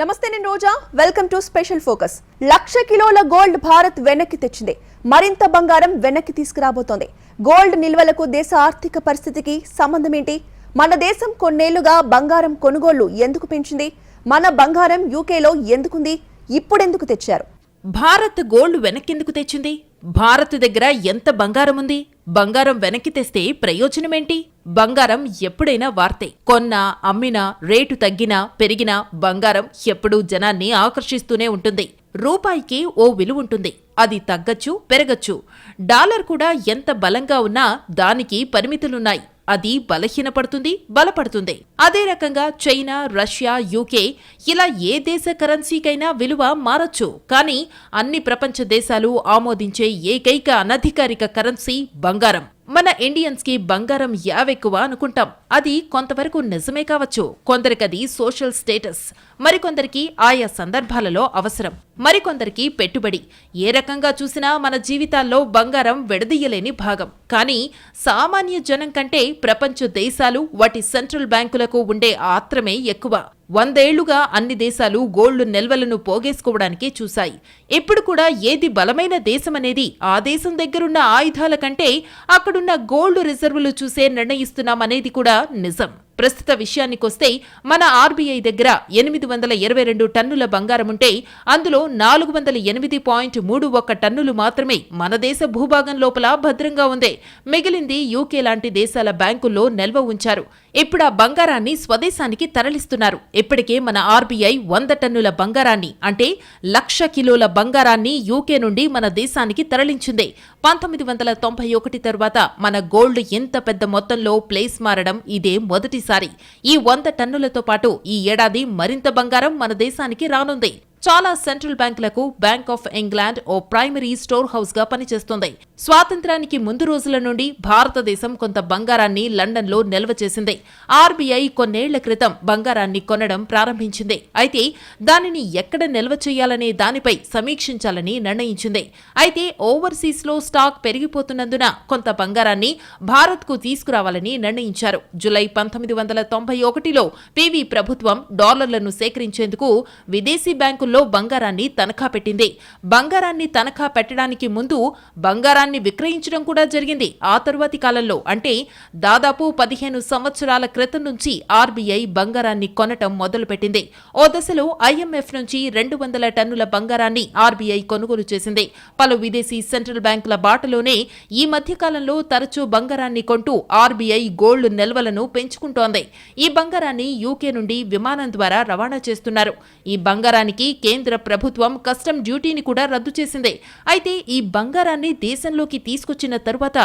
నమస్తే నేను Roja. Welcome to special focus లక్ష కిలోల గోల్డ్ భారత్ వెనక్కి తెచ్చింది. మరింత బంగారం వెనక్కి తీసుకురాబోతోంది. గోల్డ్ నిల్వలకు దేశ ఆర్థిక పరిస్థితికి సంబంధం ఏంటి మన దేశం కొన్నేళ్ళుగా బంగారం కొనుగోళ్ళు ఎందుకు పెంచింది? మన బంగారం యూకేలో ఎందుకుంది? ఇప్పుడెందుకు తెచ్చారు? భారత్ గోల్డ్ వెనక్కెందుకు తెచ్చింది? భారత్ దగ్గర ఎంత బంగారం ఉంది? బంగారం వెనక్కి తెస్తే ప్రయోజనమేంటి? బంగారం ఎప్పుడైనా వార్తే. కొన్నా అమ్మినా రేటు తగ్గినా పెరిగినా బంగారం ఎప్పుడూ జనాన్ని ఆకర్షిస్తూనే ఉంటుంది. రూపాయికి ఓ విలువ ఉంటుంది. అది తగ్గచ్చు పెరగచ్చు. డాలర్ కూడా ఎంత బలంగా ఉన్నా దానికి పరిమితులున్నాయి. అది బలహీనపడుతుంది బలపడుతుంది. అదే రకంగా చైనా రష్యా యూకే ఇలా ఏ దేశ కరెన్సీకైనా విలువ మారచ్చు. కానీ అన్ని ప్రపంచ దేశాలు ఆమోదించే ఏకైక అనధికారిక కరెన్సీ బంగారం. మన ఇండియన్స్కి బంగారం యావెక్కువ అనుకుంటాం. అది కొంతవరకు నిజమే కావచ్చు. కొందరికది సోషల్ స్టేటస్ మరికొందరికి ఆయా సందర్భాలలో అవసరం. మరికొందరికి పెట్టుబడి. ఏ రకంగా చూసినా మన జీవితాల్లో బంగారం విడదీయలేని భాగం. కానీ సామాన్య జనం కంటే ప్రపంచ దేశాలు వాటి సెంట్రల్ బ్యాంకులకు ఉండే ఆత్రమే ఎక్కువ. వందేళ్ళుగా అన్ని దేశాలు గోల్డ్ నిల్వలను పోగేసుకోవడానికే చూశాయి. ఇప్పుడు కూడా ఏది బలమైన దేశమనేది ఆ దేశం దగ్గరున్న ఆయుధాల కంటే అక్కడున్న గోల్డ్ రిజర్వులు చూసే నిర్ణయిస్తున్నామనేది కూడా నిజం. ప్రస్తుత విషయానికొస్తే మన ఆర్బీఐ దగ్గర ఎనిమిది వందల ఇరవై రెండు టన్నుల బంగారముంటే అందులో నాలుగు వందల ఎనిమిది పాయింట్ మూడు ఒక్క టన్నులు మాత్రమే మన దేశ భూభాగం లోపల భద్రంగా ఉంది. మిగిలింది యూకే లాంటి దేశాల బ్యాంకుల్లో నిల్వ ఉంచారు. ఇప్పుడు ఆ బంగారాన్ని స్వదేశానికి తరలిస్తున్నారు. ఇప్పటికే మన ఆర్బీఐ వంద టన్నుల బంగారాన్ని అంటే లక్ష కిలోల బంగారాన్ని యూకే నుండి మన దేశానికి తరలించింది. పంతొమ్మిది వందల తొంభై ఒకటి తరువాత మన గోల్డ్ ఇంత పెద్ద మొత్తంలో ప్లేస్ మారడం ఇదే మొదటి మొదటిసారి ఈ వంద టన్నులతో పాటు ఈ ఏడాది మరింత బంగారం మన దేశానికి రానుంది. చాలా సెంట్రల్ బ్యాంకులకు బ్యాంక్ ఆఫ్ ఇంగ్లాండ్ ఓ ప్రైమరీ స్టోర్ హౌస్గా పనిచేస్తోంది. స్వాతంత్రానికి ముందు రోజుల నుండి భారతదేశం కొంత బంగారాన్ని లండన్లో నిల్వ చేసింది. ఆర్బీఐ కొన్నేళ్ళ క్రితం బంగారాన్ని కొనడం ప్రారంభించింది. అయితే దానిని ఎక్కడ నిల్వ చేయాలనే దానిపై సమీక్షించాలని నిర్ణయించింది. అయితే ఓవర్సీస్లో స్టాక్ పెరిగిపోతున్నందున కొంత బంగారాన్ని భారత్కు తీసుకురావాలని నిర్ణయించారు. జులై పంతొమ్మిది వందల తొంభై ఒకటిలో పివి ప్రభుత్వం డాలర్లను సేకరించేందుకు విదేశీ బ్యాంకులు బ్యాంకుల్లో బంగారాన్ని తనఖా పెట్టింది. బంగారాన్ని తనఖా పెట్టడానికి ముందు బంగారాన్ని విక్రయించడం కూడా జరిగింది. ఆ తరువాతి కాలంలో అంటే దాదాపు పదిహేను సంవత్సరాల క్రితం నుంచి ఆర్బీఐ బంగారాన్ని కొనటం మొదలుపెట్టింది. ఓ దశలో ఐఎంఎఫ్ నుంచి రెండు వందల టన్నుల బంగారాన్ని ఆర్బీఐ కొనుగోలు చేసింది. పలు విదేశీ సెంట్రల్ బ్యాంకుల బాటలోనే ఈ మధ్యకాలంలో తరచూ బంగారాన్ని కొంటూ ఆర్బీఐ గోల్డ్ నిల్వలను పెంచుకుంటోంది. ఈ బంగారాన్ని యూకే నుండి విమానం ద్వారా రవాణా చేస్తున్నారు. ఈ బంగారానికి కేంద్ర ప్రభుత్వం కస్టమ్ డ్యూటీని కూడా రద్దు చేసింది. అయితే ఈ బంగారాన్ని దేశంలోకి తీసుకొచ్చిన తరువాత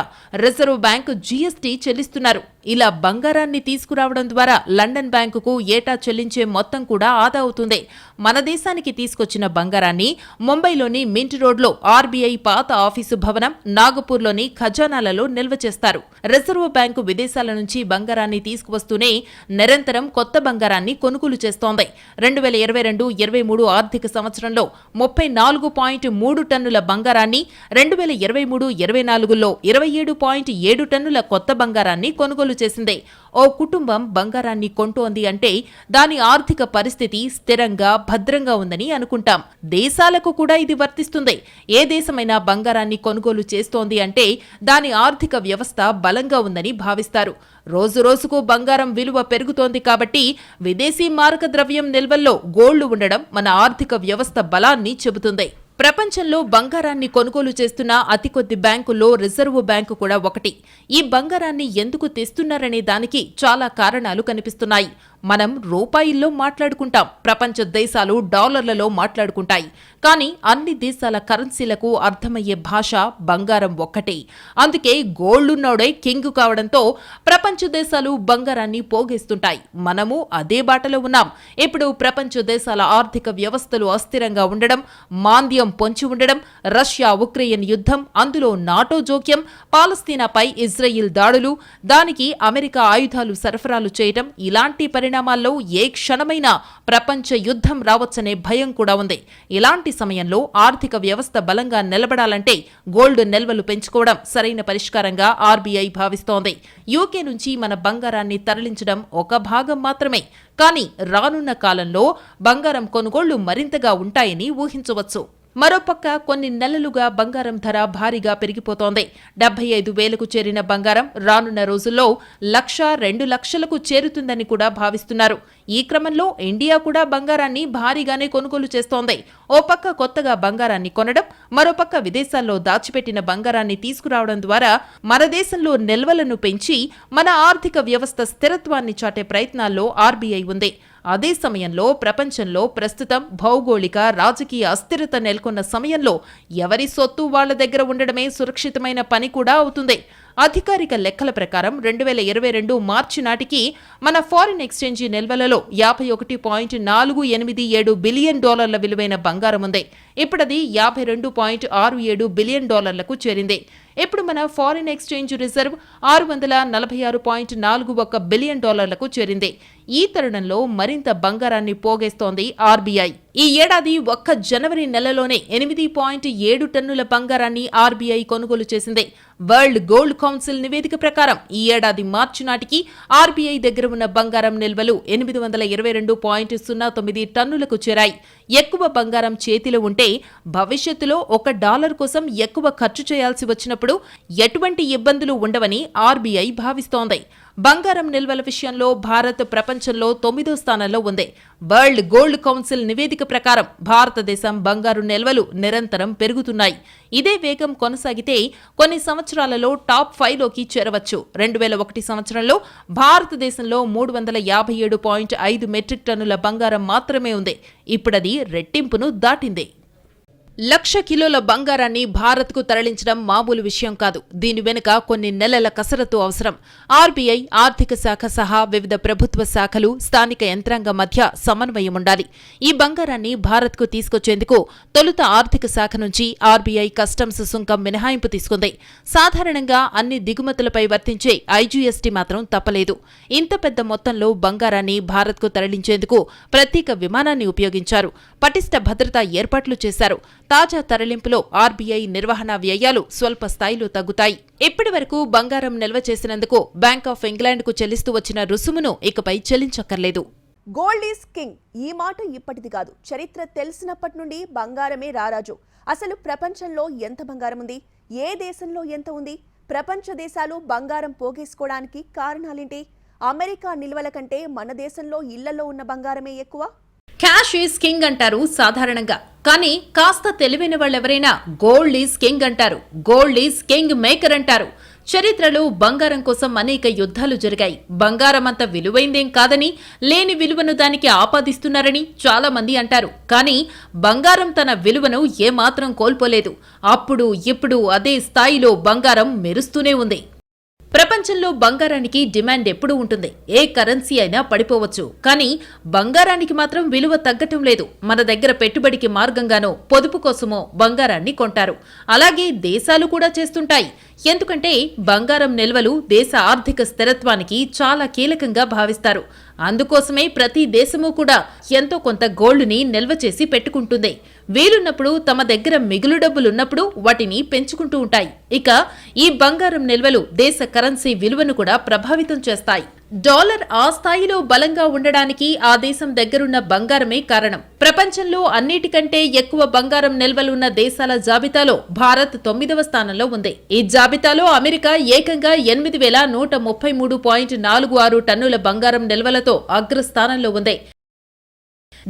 రిజర్వ్ బ్యాంక్ జీఎస్టీ చెల్లిస్తున్నారు. ఇలా బంగారాన్ని తీసుకురావడం ద్వారా లండన్ బ్యాంకుకు ఏటా చెల్లించే మొత్తం కూడా ఆదా అవుతుంది. మన దేశానికి తీసుకొచ్చిన బంగారాన్ని ముంబైలోని మింట్ రోడ్లో ఆర్బీఐ పాత ఆఫీసు భవనం నాగపూర్లోని ఖజానాలలో నిల్వ చేస్తారు. రిజర్వ్ బ్యాంకు విదేశాల నుంచి బంగారాన్ని తీసుకువస్తూనే నిరంతరం కొత్త బంగారాన్ని కొనుగోలు చేస్తోంది. రెండు వేల ఇరవై రెండు ఇరవై మూడు ఆర్థిక సంవత్సరంలో ముప్పై నాలుగు పాయింట్ మూడు టన్నుల బంగారాన్ని రెండు వేల ఇరవై మూడు ఇరవై నాలుగులో ఇరవై ఏడు పాయింట్ ఏడు టన్నుల కొత్త బంగారాన్ని కొనుగోలు చేసింది. ఓ కుటుంబం బంగారాన్ని కొంటోంది అంటే దాని ఆర్థిక పరిస్థితి స్థిరంగా భద్రంగా ఉందని అనుకుంటాం. దేశాలకు కూడా ఇది వర్తిస్తుంది. ఏ దేశమైనా బంగారాన్ని కొనుగోలు చేస్తోంది అంటే దాని ఆర్థిక వ్యవస్థ బలంగా ఉందని భావిస్తారు. రోజు రోజుకు బంగారం విలువ పెరుగుతోంది కాబట్టి విదేశీ మారక ద్రవ్యం నిల్వల్లో గోళ్ళు ఉండడం మన ఆర్థిక వ్యవస్థ బలాన్ని చెబుతుంది. ప్రపంచంలో బంగారాన్ని కొనుగోలు చేస్తున్న అతి కొద్ది బ్యాంకుల్లో రిజర్వ్ బ్యాంకు కూడా ఒకటి. ఈ బంగారాన్ని ఎందుకు తెస్తున్నారనే దానికి చాలా కారణాలు కనిపిస్తున్నాయి. మనం రూపాయిల్లో మాట్లాడుకుంటాం. ప్రపంచ దేశాలు డాలర్లలో మాట్లాడుకుంటాయి. కానీ అన్ని దేశాల కరెన్సీలకు అర్థమయ్యే భాష బంగారం ఒక్కటే. అందుకే గోల్డున్నోడే కింగ్ కావడంతో ప్రపంచ దేశాలు బంగారాన్ని పోగేస్తుంటాయి. మనము అదే బాటలో ఉన్నాం. ఇప్పుడు ప్రపంచ దేశాల ఆర్థిక వ్యవస్థలు అస్థిరంగా ఉండడం మాంద్యం పొంచి ఉండడం రష్యా ఉక్రెయిన్ యుద్ధం అందులో నాటో జోక్యం పాలస్తీనాపై ఇజ్రాయిల్ దాడులు దానికి అమెరికా ఆయుధాలు సరఫరాలు చేయడం ఇలాంటి పరిణామాలు పరిణామాల్లో ఏ క్షణమైనా ప్రపంచ యుద్ధం రావచ్చనే భయం కూడా ఉంది. ఇలాంటి సమయంలో ఆర్థిక వ్యవస్థ బలంగా నిలబడాలంటే గోల్డ్ నిల్వలు పెంచుకోవడం సరైన పరిష్కారంగా ఆర్బీఐ భావిస్తోంది. యూకే నుంచి మన బంగారాన్ని తరలించడం ఒక భాగం మాత్రమే. కానీ రానున్న కాలంలో బంగారం కొనుగోళ్ళు మరింతగా ఉంటాయని ఊహించవచ్చు. మరోపక్క కొన్ని నెలలుగా బంగారం ధర భారీగా పెరిగిపోతోంది. డెబ్బై ఐదు వేలకు చేరిన బంగారం రానున్న రోజుల్లో లక్ష రెండు లక్షలకు చేరుతుందని కూడా భావిస్తున్నారు. ఈ క్రమంలో ఇండియా కూడా బంగారాన్ని భారీగానే కొనుగోలు చేస్తోంది. ఓ పక్క కొత్తగా బంగారాన్ని కొనడం మరోపక్క విదేశాల్లో దాచిపెట్టిన బంగారాన్ని తీసుకురావడం ద్వారా మన దేశంలో నిల్వలను పెంచి మన ఆర్థిక వ్యవస్థ స్థిరత్వాన్ని చాటే ప్రయత్నాల్లో ఆర్బీఐ ఉంది. అదే సమయంలో ప్రపంచంలో ప్రస్తుతం భౌగోళిక రాజకీయ అస్థిరత నెలకొన్న సమయంలో ఎవరి సొత్తు వాళ్ళ దగ్గర ఉండడమే సురక్షితమైన పని కూడా అవుతుంది. అధికారిక లెక్కల ప్రకారం రెండు వేల ఇరవై రెండు మార్చి నాటికి మన ఫారిన్ ఎక్స్చేంజి నిల్వలలో యాభై ఒకటి పాయింట్ నాలుగు ఎనిమిది ఏడు బిలియన్ డాలర్ల విలువైన బంగారం ఉంది. ఇప్పుడది యాభై రెండు పాయింట్ ఆరు ఏడు బిలియన్ డాలర్లకు చేరింది. ఇప్పుడు మన ఫారిన్ ఎక్స్చేంజ్ రిజర్వ్ ఆరు వందల నలభై ఆరు పాయింట్ నాలుగు ఒక్క బిలియన్ డాలర్లకు చేరింది. ఈ తరుణంలో మరింత బంగారాన్ని పోగేస్తోంది ఆర్బీఐ. ఈ ఏడాది ఒక్క జనవరి నెలలోనే ఎనిమిది పాయింట్ ఏడు టన్నుల బంగారాన్ని ఆర్బీఐ కొనుగోలు చేసింది. వరల్డ్ గోల్డ్ కౌన్సిల్ నివేదిక ప్రకారం ఈ ఏడాది మార్చి నాటికి ఆర్బీఐ దగ్గర ఉన్న బంగారం నిల్వలు ఎనిమిది వందల ఇరవై రెండు పాయింట్ సున్నా తొమ్మిది టన్నులకు చేరాయి. ఎక్కువ బంగారం చేతిలో ఉంటే భవిష్యత్తులో ఒక డాలర్ కోసం ఎక్కువ ఖర్చు చేయాల్సి వచ్చినప్పుడు ఎటువంటి ఇబ్బందులు ఉండవని ఆర్బీఐ భావిస్తోంది. బంగారం నిల్వల విషయంలో భారత్ ప్రపంచంలో తొమ్మిదో స్థానంలో ఉంది. వరల్డ్ గోల్డ్ కౌన్సిల్ నివేదిక ప్రకారం భారతదేశం బంగారు నిల్వలు నిరంతరం పెరుగుతున్నాయి. ఇదే వేగం కొనసాగితే కొన్ని సంవత్సరాలలో టాప్ ఫైవ్లోకి చేరవచ్చు. రెండు వేల ఒకటి సంవత్సరంలో భారతదేశంలో మూడు వందల యాభై ఏడు పాయింట్ ఐదు మెట్రిక్ టన్నుల బంగారం మాత్రమే ఉంది. ఇప్పుడది రెట్టింపును దాటింది. లక్ష కిలోల బంగారాన్ని భారత్కు తరలించడం మామూలు విషయం కాదు. దీని వెనుక కొన్ని నెలల కసరత్తు అవసరం. ఆర్బీఐ ఆర్థిక శాఖ సహా వివిధ ప్రభుత్వ శాఖలు స్థానిక యంత్రాంగం మధ్య సమన్వయం ఉండాలి. ఈ బంగారాన్ని భారత్కు తీసుకొచ్చేందుకు తొలుత ఆర్థిక శాఖ నుంచి ఆర్బీఐ కస్టమ్స్ సుంకం మినహాయింపు తీసుకుంది. సాధారణంగా అన్ని దిగుమతులపై వర్తించే ఐజీఎస్టీ మాత్రం తప్పలేదు. ఇంత పెద్ద మొత్తంలో బంగారాన్ని భారత్కు తరలించేందుకు ప్రత్యేక విమానాన్ని ఉపయోగించారు. పటిష్ట భద్రతా ఏర్పాట్లు చేశారు. తాజా తరలింపులో ఆర్బీఐ నిర్వహణ వ్యయాలు స్వల్ప స్థాయిలో తగ్గుతాయి. ఇప్పటి వరకు బంగారం నిల్వ చేసినందుకు బ్యాంక్ ఆఫ్ ఇంగ్లాండ్కు చెల్లిస్తూ వచ్చిన రుసుమును ఇకపై చెల్లించక్కర్లేదు. గోల్డ్ ఈజ్ కింగ్ ఈ మాట ఇప్పటిది కాదు. చరిత్ర తెలిసినప్పటి నుండి బంగారమే రారాజు. అసలు ప్రపంచంలో ఎంత బంగారం ఉంది? ఏ దేశంలో ఎంత ఉంది? ప్రపంచ దేశాలు బంగారం పోగేసుకోవడానికి కారణాలేంటి? అమెరికా నిల్వల కంటే మన దేశంలో ఇళ్ళలో ఉన్న బంగారమే ఎక్కువ? క్యాష్ ఈజ్ కింగ్ అంటారు సాధారణంగా. కానీ కాస్త తెలివైన వాళ్ళెవరైనా గోల్డ్ ఈజ్ కింగ్ అంటారు. గోల్డ్ ఈజ్ కింగ్ మేకర్ అంటారు. చరిత్రలో బంగారం కోసం అనేక యుద్ధాలు జరిగాయి. బంగారం అంత విలువైందేం కాదని లేని విలువను దానికి ఆపాదిస్తున్నారని చాలా మంది అంటారు. కానీ బంగారం తన విలువను ఏమాత్రం కోల్పోలేదు. అప్పుడు ఇప్పుడు అదే స్థాయిలో బంగారం మెరుస్తూనే ఉంది. ప్రపంచంలో బంగారానికి డిమాండ్ ఎప్పుడూ ఉంటుంది. ఏ కరెన్సీ అయినా పడిపోవచ్చు. కానీ బంగారానికి మాత్రం విలువ తగ్గటం లేదు. మన దగ్గర పెట్టుబడికి మార్గంగానో పొదుపు కోసమో బంగారాన్ని కొంటారు. అలాగే దేశాలు కూడా చేస్తుంటాయి. ఎందుకంటే బంగారం నిల్వలు దేశ ఆర్థిక స్థిరత్వానికి చాలా కీలకంగా భావిస్తారు. అందుకోసమే ప్రతి దేశము కూడా ఎంతో కొంత గోల్డ్ని నిల్వ చేసి పెట్టుకుంటుంది. వీలున్నప్పుడు తమ దగ్గర మిగులు డబ్బులున్నప్పుడు వాటిని పెంచుకుంటూ ఉంటాయి. ఇక ఈ బంగారం నిల్వలు దేశ కరెన్సీ విలువను కూడా ప్రభావితం చేస్తాయి. డాలర్ ఆ స్థాయిలో బలంగా ఉండడానికి ఆ దేశం దగ్గరున్న బంగారమే కారణం. ప్రపంచంలో అన్నిటికంటే ఎక్కువ బంగారం నిల్వలున్న దేశాల జాబితాలో భారత్ తొమ్మిదవ స్థానంలో ఉంది. ఈ జాబితాలో అమెరికా ఏకంగా ఎనిమిది వేల నూట ముప్పై మూడు పాయింట్ నాలుగు ఆరు టన్నుల బంగారం నిల్వలతో అగ్రస్థానంలో ఉంది.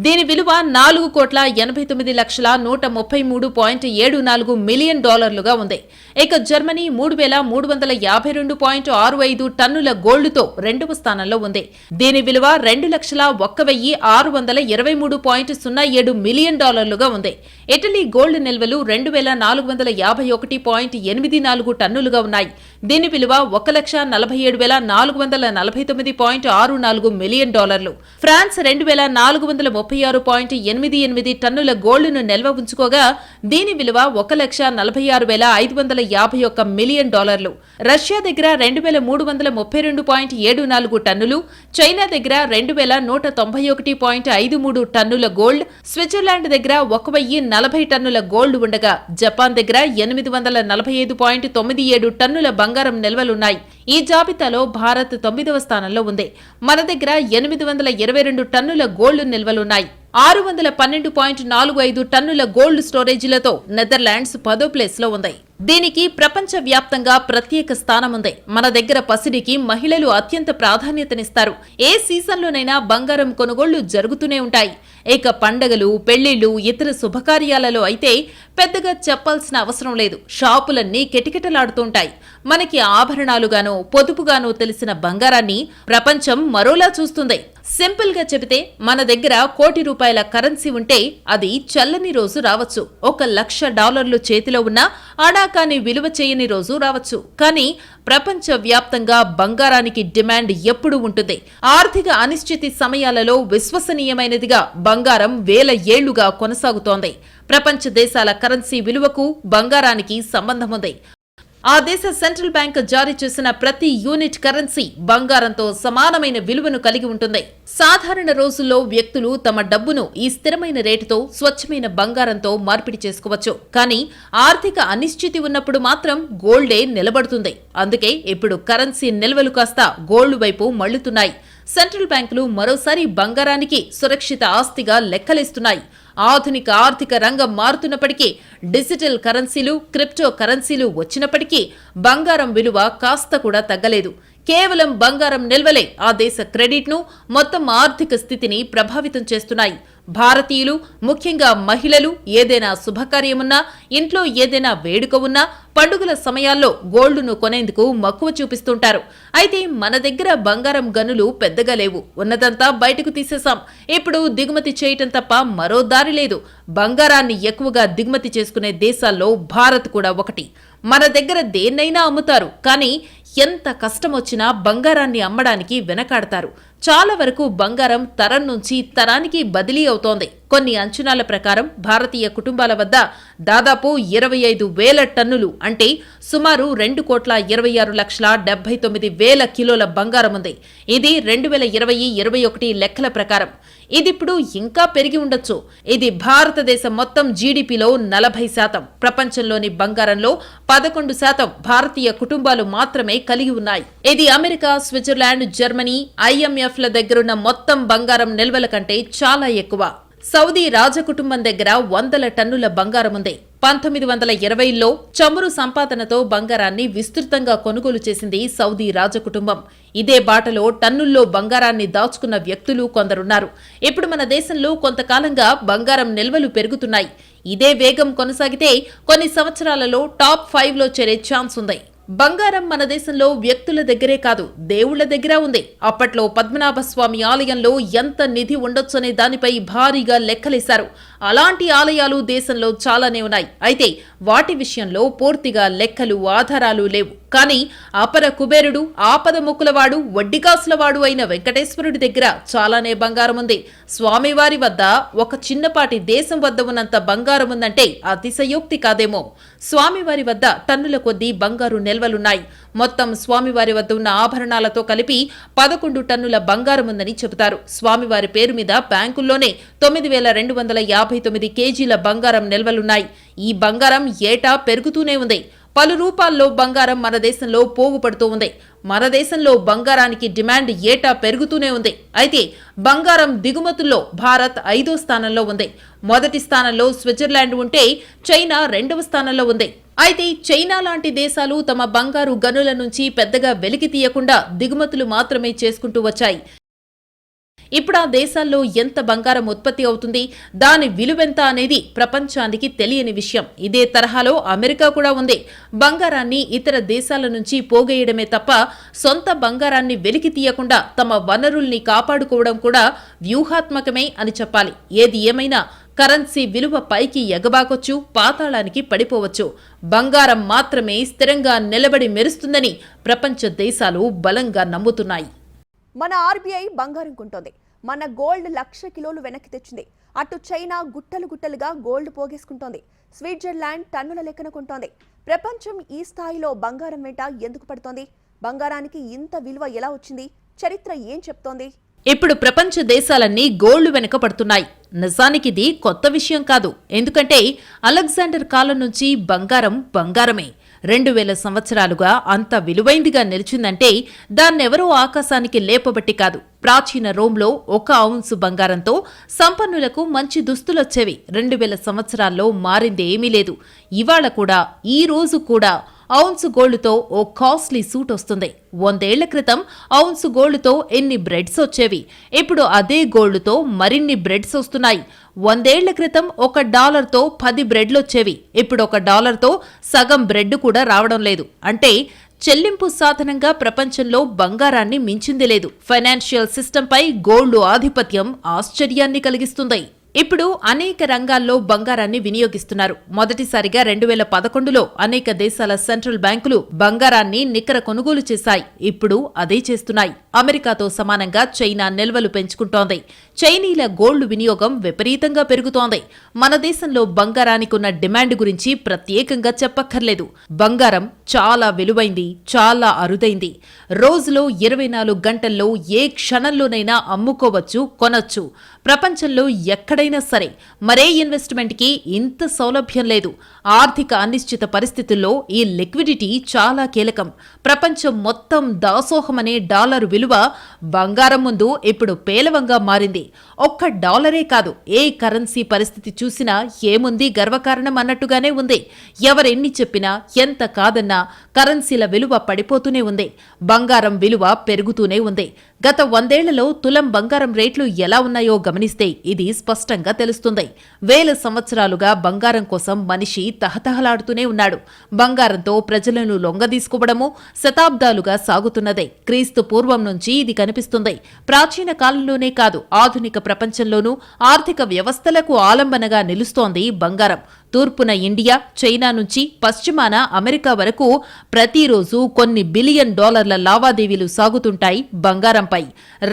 దీని విలువ నాలుగు కోట్ల ఎనభై తొమ్మిది లక్షల నూట ముప్పై మూడు పాయింట్ ఏడు నాలుగు మిలియన్ డాలర్లుగా ఉంది. ఇక జర్మనీ మూడు వేల మూడు వందల యాభై రెండు పాయింట్ ఆరు ఐదు టన్నుల గోల్డ్తో రెండవ స్థానంలో ఉంది. దీని విలువ రెండు లక్షల ఒక్క వెయ్యి ఆరు వందల ఇరవై మూడు పాయింట్ సున్నా ఏడు మిలియన్ డాలర్లుగా ఉంది. ఇటలీ గోల్డ్ నిల్వలు రెండు వేల నాలుగు వందల యాభై ఒకటి పాయింట్ ఎనిమిది నాలుగు టన్నులుగా ఉన్నాయి. దీని విలువ ఒక లక్ష నలభై ఏడు వేల నాలుగు వందల నలభై తొమ్మిది పాయింట్ ఆరు నాలుగు మిలియన్ డాలర్లు. ఫ్రాన్స్ రెండు వేల నాలుగు వందల ముప్పై ఆరు పాయింట్ ఎనిమిది ఎనిమిది టన్నుల గోల్డ్ను నిల్వ ఉంచుకోగా దీని విలువ ఒక లక్ష నలభై ఆరు వేల ఐదు వందల యాభై ఒక్క మిలియన్ డాలర్లు. రష్యా దగ్గర రెండు వేల మూడు వందల ముప్పై రెండు పాయింట్ ఏడు నాలుగు టన్నులు చైనా దగ్గర రెండు వేల నూట తొంభై ఒకటి పాయింట్ ఐదు మూడు టన్నుల గోల్డ్ స్విట్జర్లాండ్ దగ్గర ఒక వెయ్యి నలభై టన్నుల గోల్డ్ ఉండగా జపాన్ దగ్గర ఎనిమిది వందల నలభై ఐదు పాయింట్ తొమ్మిది ఏడు టన్నుల బంగారం నిల్వలున్నాయి. ఈ జాబితాలో భారత్ తొమ్మిదవ స్థానంలో ఉంది. మన దగ్గర ఎనిమిది వందల ఇరవై రెండు టన్నుల గోల్డ్ నిల్వలున్నాయి. ఆరు వందల పన్నెండు పాయింట్ నాలుగు ఐదు టన్నుల గోల్డ్ స్టోరేజీలతో నెదర్లాండ్స్ పదో ప్లేస్లో ఉంది. దీనికి ప్రపంచ వ్యాప్తంగా ప్రత్యేక స్థానం ఉంది. మన దగ్గర పసిడికి మహిళలు అత్యంత ప్రాధాన్యతనిస్తారు. ఏ సీజన్లోనైనా బంగారం కొనుగోళ్ళు జరుగుతూనే ఉంటాయి. ఇక పండగలు పెళ్ళిళ్ళు ఇతర శుభకార్యాలలో అయితే పెద్దగా చెప్పాల్సిన అవసరం లేదు. షాపులన్నీ కిటకిటలాడుతుంటాయి. మనకి ఆభరణాలుగానో పొదుపుగానో తెలిసిన బంగారాన్ని ప్రపంచం మరోలా చూస్తుంది. సింపుల్గా చెబితే మన దగ్గర కోటి రూపాయల కరెన్సీ ఉంటే అది చల్లని రోజు రావచ్చు. ఒక లక్ష డాలర్లు చేతిలో ఉన్న అడాకాని విలువ చేయని రోజు రావచ్చు. కానీ ప్రపంచ వ్యాప్తంగా బంగారానికి డిమాండ్ ఎప్పుడు ఉంటుంది. ఆర్థిక అనిశ్చితి సమయాలలో విశ్వసనీయమైనదిగా బంగారం వేల ఏళ్ళుగా కొనసాగుతోంది. ప్రపంచ దేశాల కరెన్సీ విలువకు బంగారానికి సంబంధముంది. ఆ దేశ సెంట్రల్ బ్యాంక్ జారీ చేసిన ప్రతి యూనిట్ కరెన్సీ బంగారంతో సమానమైన విలువను కలిగి ఉంటుంది. సాధారణ రోజుల్లో వ్యక్తులు తమ డబ్బును ఈ స్థిరమైన రేటుతో స్వచ్ఛమైన బంగారంతో మార్పిడి చేసుకోవచ్చు. కానీ ఆర్థిక అనిశ్చితి ఉన్నప్పుడు మాత్రం గోల్డే నిలబడుతుంది. అందుకే ఇప్పుడు కరెన్సీ నిల్వలు కాస్త గోల్డ్ వైపు మళ్ళుతున్నాయి సెంట్రల్ బ్యాంకులు మరోసారి బంగారానికి సురక్షిత ఆస్తిగా లెక్కలేస్తున్నాయి. ఆధునిక ఆర్థిక రంగం మారుతున్నప్పటికీ డిజిటల్ కరెన్సీలు క్రిప్టో కరెన్సీలు వచ్చినప్పటికీ బంగారం విలువ కాస్త కూడా తగ్గలేదు. కేవలం బంగారం నిల్వలే ఆ దేశ క్రెడిట్ను మొత్తం ఆర్థిక స్థితిని ప్రభావితం చేస్తున్నాయి. భారతీయులు ముఖ్యంగా మహిళలు ఏదైనా శుభకార్యమున్నా ఇంట్లో ఏదైనా వేడుక ఉన్నా పండుగల సమయాల్లో గోల్డును కొనేందుకు మక్కువ చూపిస్తుంటారు. అయితే మన దగ్గర బంగారం గనులు పెద్దగా లేవు. ఉన్నదంతా బయటకు తీసేశాం. ఇప్పుడు దిగుమతి చేయటం తప్ప మరో దారి లేదు. బంగారాన్ని ఎక్కువగా దిగుమతి చేసుకునే దేశాల్లో భారత్ కూడా ఒకటి. మన దగ్గర దేన్నైనా అమ్ముతారు కానీ ఎంత కష్టం వచ్చినా బంగారాన్ని అమ్మడానికి వెనకాడతారు. చాలా వరకు బంగారం తరం నుంచి తరానికి బదిలీ అవుతోంది. కొన్ని అంచనాల ప్రకారం భారతీయ కుటుంబాల వద్ద దాదాపు ఇరవై ఐదు వేల టన్నులు అంటే సుమారు రెండు కోట్ల ఇరవై ఆరు లక్షల డెబ్బై తొమ్మిది వేల కిలోల బంగారం ఉంది. ఇది రెండు వేల ఇరవై ఇరవై ఒకటి లెక్కల ప్రకారం. ఇదిప్పుడు ఇంకా పెరిగి ఉండొచ్చు. ఇది భారతదేశం మొత్తం జీడిపిలో నలభై శాతం. ప్రపంచంలోని బంగారంలో పదకొండు శాతం భారతీయ కుటుంబాలు మాత్రమే కలిగి ఉన్నాయి. ఇది అమెరికా స్విట్జర్లాండ్ జర్మనీ ఐఎంఎఫ్ల దగ్గరున్న మొత్తం బంగారం నిల్వల కంటే చాలా ఎక్కువ. సౌదీ రాజకుటుంబం దగ్గర వందల టన్నుల బంగారం ఉంది. పంతొమ్మిది వందల ఇరవైలో చమురు సంపాదనతో బంగారాన్ని విస్తృతంగా కొనుగోలు చేసింది సౌదీ రాజకుటుంబం. ఇదే బాటలో టన్నుల్లో బంగారాన్ని దాచుకున్న వ్యక్తులు కొందరున్నారు. ఇప్పుడు మన దేశంలో కొంతకాలంగా బంగారం నిల్వలు పెరుగుతున్నాయి. ఇదే వేగం కొనసాగితే కొన్ని సంవత్సరాలలో టాప్ ఫైవ్లో చేరే ఛాన్స్ ఉంది. బంగారం మన దేశంలో వ్యక్తుల దగ్గరే కాదు దేవుళ్ళ దగ్గర ఉంది. అప్పట్లో పద్మనాభ స్వామి ఆలయంలో ఎంత నిధి ఉండొచ్చనే దానిపై భారీగా లెక్కలేశారు. అలాంటి ఆలయాలు దేశంలో చాలానే ఉన్నాయి. అయితే వాటి విషయంలో పూర్తిగా లెక్కలు ఆధారాలు లేవు. కానీ అపర కుబేరుడు ఆపద ముక్కులవాడు వడ్డికాసులవాడు అయిన వెంకటేశ్వరుడి దగ్గర చాలానే బంగారం ఉంది. స్వామివారి వద్ద ఒక చిన్నపాటి దేశం వద్ద ఉన్నంత బంగారం ఉందంటే అతిశయోక్తి కాదేమో. స్వామివారి వద్ద టన్నుల కొద్దీ బంగారు నిల్వలున్నాయి. మొత్తం స్వామివారి వద్ద ఉన్న ఆభరణాలతో కలిపి పదకొండు టన్నుల బంగారం ఉందని చెబుతారు. స్వామివారి పేరు మీద బ్యాంకుల్లోనే తొమ్మిది వేల రెండు వందల యాభై తొమ్మిది కేజీల బంగారం నిల్వలున్నాయి. ఈ బంగారం ఏటా పెరుగుతూనే ఉంది. పలు రూపాల్లో బంగారం మన దేశంలో పోగుపడుతూ ఉంది. మన దేశంలో బంగారానికి డిమాండ్ ఏటా పెరుగుతూనే ఉంది. అయితే బంగారం దిగుమతుల్లో భారత్ ఐదో స్థానంలో ఉంది. మొదటి స్థానంలో స్విట్జర్లాండ్ ఉంటే చైనా రెండవ స్థానంలో ఉంది. అయితే చైనా లాంటి దేశాలు తమ బంగారు గనుల నుంచి పెద్దగా వెలికి తీయకుండా దిగుమతులు మాత్రమే చేసుకుంటూ వచ్చాయి. ఇప్పుడు ఆ దేశాల్లో ఎంత బంగారం ఉత్పత్తి అవుతుంది దాని విలువెంత అనేది ప్రపంచానికి తెలియని విషయం. ఇదే తరహాలో అమెరికా కూడా ఉంది. బంగారాన్ని ఇతర దేశాల నుంచి పోగేయడమే తప్ప సొంత బంగారాన్ని వెలికి తీయకుండా తమ వనరుల్ని కాపాడుకోవడం కూడా వ్యూహాత్మకమే అని చెప్పాలి. ఏది ఏమైనా కరెన్సీ విలువ పైకి ఎగబాకొచ్చు పాతాళానికి పడిపోవచ్చు. బంగారం మాత్రమే స్థిరంగా నిలబడి మెరుస్తుందని ప్రపంచ దేశాలు బలంగా నమ్ముతున్నాయి. మన ఆర్బీఐ బంగారం కొంటోంది. మన గోల్డ్ లక్ష కిలోలు వెనక్కి తెచ్చింది. అటు చైనా గుట్టలు గుట్టలుగా గోల్డ్ పోగేసుకుంటోంది. స్విట్జర్లాండ్ టన్నుల లెక్కన కొంటోంది. ప్రపంచం ఈ స్థాయిలో బంగారం వెంట ఎందుకు పడుతోంది? బంగారానికి ఇంత విలువ ఎలా వచ్చింది? చరిత్ర ఏం చెప్తోంది? ఇప్పుడు ప్రపంచ దేశాలన్నీ గోల్డ్ వెనుక పడుతున్నాయి నిజానికి ఇది కొత్త విషయం కాదు. ఎందుకంటే అలెగ్జాండర్ కాలం నుంచి బంగారం బంగారమే. రెండు వేల సంవత్సరాలుగా అంత విలువైందిగా నిలిచిందంటే దాన్నెవరో ఆకాశానికి లేపబట్టి కాదు. ప్రాచీన రోమ్లో ఒక ఔన్సు బంగారంతో సంపన్నులకు మంచి దుస్తులొచ్చేవి. రెండు వేల సంవత్సరాల్లో మారింది ఏమీ లేదు. ఇవాళ కూడా ఈ రోజు కూడా ఔన్సు గోల్డ్తో ఓ కాస్ట్లీ సూట్ వస్తుంది. వందేళ్ళ క్రితం ఔన్సు గోల్డ్తో ఎన్ని బ్రెడ్స్ వచ్చేవి? ఇప్పుడు అదే గోల్డ్తో మరిన్ని బ్రెడ్స్ వస్తున్నాయి. వందేళ్ళ క్రితం ఒక డాలర్తో పది బ్రెడ్లొచ్చేవి ఇప్పుడు ఒక డాలర్తో సగం బ్రెడ్ కూడా రావడం లేదు. అంటే చెల్లింపు సాధనంగా ప్రపంచంలో బంగారాన్ని మించింది లేదు. ఫైనాన్షియల్ సిస్టంపై గోల్డ్ ఆధిపత్యం ఆశ్చర్యాన్ని కలిగిస్తుంది. ఇప్పుడు అనేక రంగాల్లో బంగారాన్ని వినియోగిస్తున్నారు. మొదటిసారిగా రెండు వేల పదకొండులో అనేక దేశాల సెంట్రల్ బ్యాంకులు బంగారాన్ని నికర కొనుగోలు చేశాయి. ఇప్పుడు అదే చేస్తున్నాయి. అమెరికాతో సమానంగా చైనా నిల్వలు పెంచుకుంటోంది. చైనీల గోల్డ్ వినియోగం విపరీతంగా పెరుగుతోంది. మన దేశంలో బంగారానికి ఉన్న డిమాండ్ గురించి ప్రత్యేకంగా చెప్పక్కర్లేదు. బంగారం చాలా విలువైంది చాలా అరుదైంది. రోజులో ఇరవై నాలుగు గంటల్లో ఏ క్షణంలోనైనా అమ్ముకోవచ్చు కొనొచ్చు. ప్రపంచంలో ఎక్కడైనా సరే మరే ఇన్వెస్ట్మెంట్కి ఇంత సౌలభ్యం లేదు. ఆర్థిక అనిశ్చిత పరిస్థితుల్లో ఈ లిక్విడిటీ చాలా కీలకం. ప్రపంచం మొత్తం దాసోహమనే డాలర్ విలువ బంగారం ముందు ఇప్పుడు పేలవంగా మారింది. ఒక్క డాలరే కాదు ఏ కరెన్సీ పరిస్థితి చూసినా ఏముంది గర్వకారణం అన్నట్టుగానే ఉంది. ఎవరెన్ని చెప్పినా ఎంత కాదన్నా కరెన్సీల విలువ పడిపోతూనే ఉంది. బంగారం విలువ పెరుగుతూనే ఉంది. గత వందేళ్ళలో తులం బంగారం రేట్లు ఎలా ఉన్నాయో గమనిస్తే ఇది స్పష్టంగా తెలుస్తుంది. వేల సంవత్సరాలుగా బంగారం కోసం మనిషి తహతహలాడుతూనే ఉన్నాడు. బంగారంతో ప్రజలను లొంగదీసుకోవడము శతాబ్దాలుగా సాగుతున్నదే. క్రీస్తు పూర్వం నుంచి ఇది కనిపిస్తుంది. ప్రాచీన కాలంలోనే కాదు ఆధునిక ప్రపంచంలోనూ ఆర్థిక వ్యవస్థలకు ఆలంబనగా నిలుస్తోంది బంగారం. తూర్పున ఇండియా చైనా నుంచి పశ్చిమాన అమెరికా వరకు ప్రతిరోజు కొన్ని బిలియన్ డాలర్ల లావాదేవీలు సాగుతుంటాయి బంగారంపై.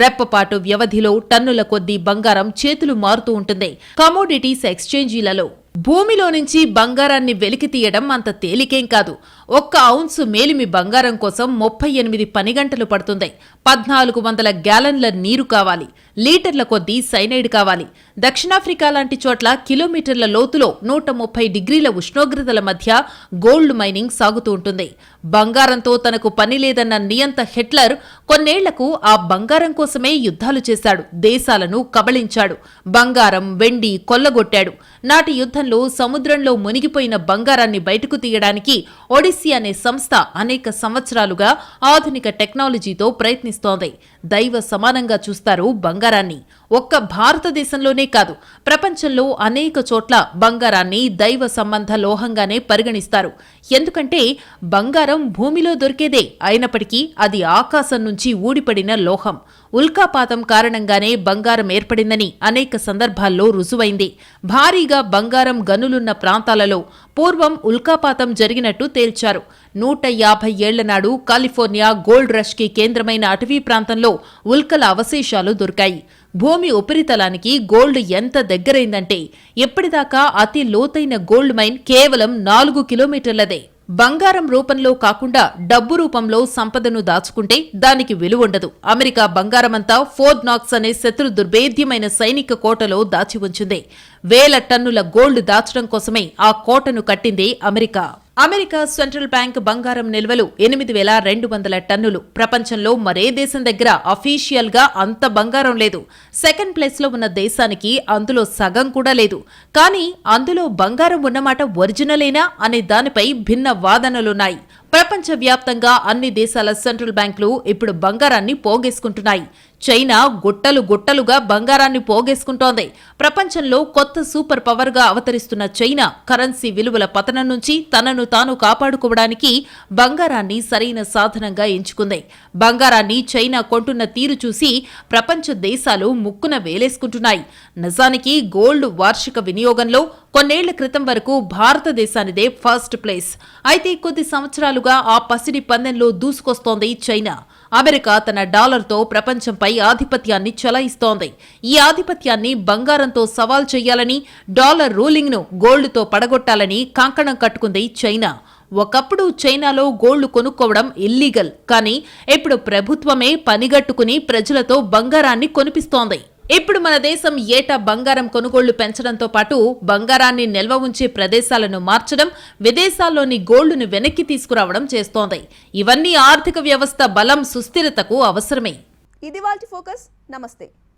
రెప్పపాటు వ్యవధిలో టన్నుల కొద్దీ బంగారం చేతులు మారుతూ ఉంటుంది. కమోడిటీస్ ఎక్స్చేంజీలలో భూమిలో నుంచి బంగారాన్ని వెలికి తీయడం అంత తేలికేం కాదు. ఒక్క ఔన్సు మేలిమి బంగారం కోసం ముప్పై ఎనిమిది పని గంటలు పడుతుంది. పద్నాలుగు వందల గ్యాలన్ల నీరు కావాలి. లీటర్ల కొద్దీ సైనైడ్ కావాలి. దక్షిణాఫ్రికా లాంటి చోట్ల కిలోమీటర్ల లోతులో నూట ముప్పై డిగ్రీల ఉష్ణోగ్రతల మధ్య గోల్డ్ మైనింగ్ సాగుతూ ఉంటుంది. బంగారంతో తనకు పని లేదన్న నియంత హిట్లర్ కొన్నేళ్ళకు ఆ బంగారం కోసమే యుద్ధాలు చేశాడు. దేశాలను కబళించాడు. బంగారం వెండి కొల్లగొట్టాడు. నాటి యుద్ధంలో సముద్రంలో మునిగిపోయిన బంగారాన్ని బయటకు తీయడానికి ఒడిస్సీ అనే సంస్థ అనేక సంవత్సరాలుగా ఆధునిక టెక్నాలజీతో ప్రయత్నిస్తోంది. దైవ సమానంగా చూస్తారు బంగారాన్ని. ఒక్క భారతదేశంలోనే కాదు ప్రపంచంలో అనేక చోట్ల బంగారాన్ని దైవ సంబంధ లోహంగానే పరిగణిస్తారు. ఎందుకంటే బంగారం భూమిలో దొరికేదే అయినప్పటికీ అది ఆకాశం నుంచి ఊడిపడిన లోహం. ఉల్కాపాతం కారణంగానే బంగారం ఏర్పడిందని అనేక సందర్భాల్లో రుజువైంది. భారీగా బంగారం గనులున్న ప్రాంతాలలో పూర్వం ఉల్కాపాతం జరిగినట్టు తేల్చారు. నూట యాభై ఏళ్ళ నాడు కాలిఫోర్నియా గోల్డ్ రష్కి కేంద్రమైన అటవీ ప్రాంతంలో ఉల్కల అవశేషాలు దొరికాయి. భూమి ఉపరితలానికి గోల్డ్ ఎంత దగ్గరైందంటే ఎప్పటిదాకా అతి లోతైన గోల్డ్ మైన్ కేవలం నాలుగు కిలోమీటర్లదే. బంగారం రూపంలో కాకుండా డబ్బు రూపంలో సంపదను దాచుకుంటే దానికి విలువుండదు. అమెరికా బంగారమంతా ఫోర్డ్ నాక్స్ అనే శత్రు దుర్భేద్యమైన సైనిక కోటలో దాచి ఉంచింది. వేల టన్నుల గోల్డ్ దాచడం కోసమే ఆ కోటను కట్టింది అమెరికా. అమెరికా సెంట్రల్ బ్యాంక్ బంగారం నిల్వలు ఎనిమిది వేల రెండు వందల టన్నులు. ప్రపంచంలో మరే దేశం దగ్గర అఫీషియల్గా అంత బంగారం లేదు. సెకండ్ ప్లేస్లో ఉన్న దేశానికి అందులో సగం కూడా లేదు. కానీ అందులో బంగారం ఉన్నమాట ఒరిజినలేనా అనే దానిపై భిన్న వాదనలున్నాయి. ప్రపంచవ్యాప్తంగా అన్ని దేశాల సెంట్రల్ బ్యాంకులు ఇప్పుడు బంగారాన్ని పోగేసుకుంటున్నాయి. చైనా గుట్టలు గుట్టలుగా బంగారాన్ని పోగేసుకుంటోంది. ప్రపంచంలో కొత్త సూపర్ పవర్గా అవతరిస్తున్న చైనా కరెన్సీ విలువల పతనం నుంచి తనను తాను కాపాడుకోవడానికి బంగారాన్ని సరైన సాధనంగా ఎంచుకుంది. బంగారాన్ని చైనా కొంటున్న తీరు చూసి ప్రపంచ దేశాలు ముక్కున వేలేసుకుంటున్నాయి. నిజానికి గోల్డ్ వార్షిక వినియోగంలో కొన్నేళ్ళ క్రితం వరకు భారతదేశానిదే ఫస్ట్ ప్లేస్. అయితే కొద్ది సంవత్సరాలుగా ఆ పసిడి పందెంలో దూసుకొస్తోంది చైనా. అమెరికా తన డాలర్తో ప్రపంచంపై ఆధిపత్యాన్ని చలాయిస్తోంది. ఈ ఆధిపత్యాన్ని బంగారంతో సవాల్ చేయాలని డాలర్ రూలింగ్ను గోల్డ్తో పడగొట్టాలని కంకణం కట్టుకుంది చైనా. ఒకప్పుడు చైనాలో గోల్డ్ కొనుక్కోవడం ఇల్లీగల్ కానీ ఇప్పుడు ప్రభుత్వమే పనిగట్టుకుని ప్రజలతో బంగారాన్ని కొనిపిస్తోంది. ఇప్పుడు మన దేశం ఏటా బంగారం కొనుగోళ్ళు పెంచడంతో పాటు బంగారాన్ని నిల్వ ఉంచే ప్రదేశాలను మార్చడం విదేశాల్లోని గోల్డ్ను వెనక్కి తీసుకురావడం చేస్తోంది. ఇవన్నీ ఆర్థిక వ్యవస్థ బలం సుస్థిరతకు అవసరమే. ఇది వాళ్ళ ఫోకస్. నమస్తే.